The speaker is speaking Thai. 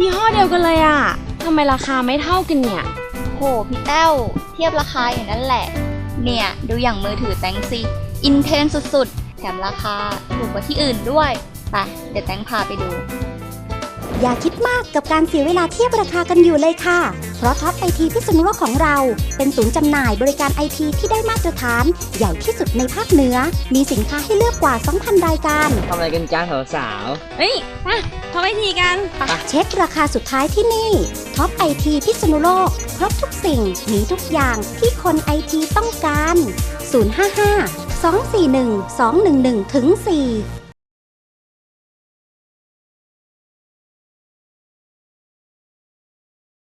ยี่ห้อเดียวกันเลยอะทำไมราคาไม่เท่ากันเนี่ย โหพี่แต้ว เทียบราคาอย่างนั้นแหละ เนี่ย ดูอย่างมือถือแตงสิอินเทนสุดๆ แถมราคาถูกกว่าที่อื่นด้วยไปเดี๋ยวแตงพาไปดู อย่าคิดมากกับการเสียเวลาเทียบราคากันอยู่เลยค่ะ เพราะท็อปไอทีพิษณุโลกของเรา เป็นศูนย์จำหน่ายบริการไอทีที่ได้มาตรฐานใหญ่ที่สุดในภาคเหนือ มีสินค้าให้เลือกกว่า 2,000 รายการ ทำอะไรกันจ้าสาวเฮ้ยมาทำไอทีกัน เช็คราคาสุดท้ายที่นี่ท็อปไอทีพิษณุโลก ครบทุกสิ่งมีทุกอย่างที่คนไอทีต้องการ 055 241 211ถึง4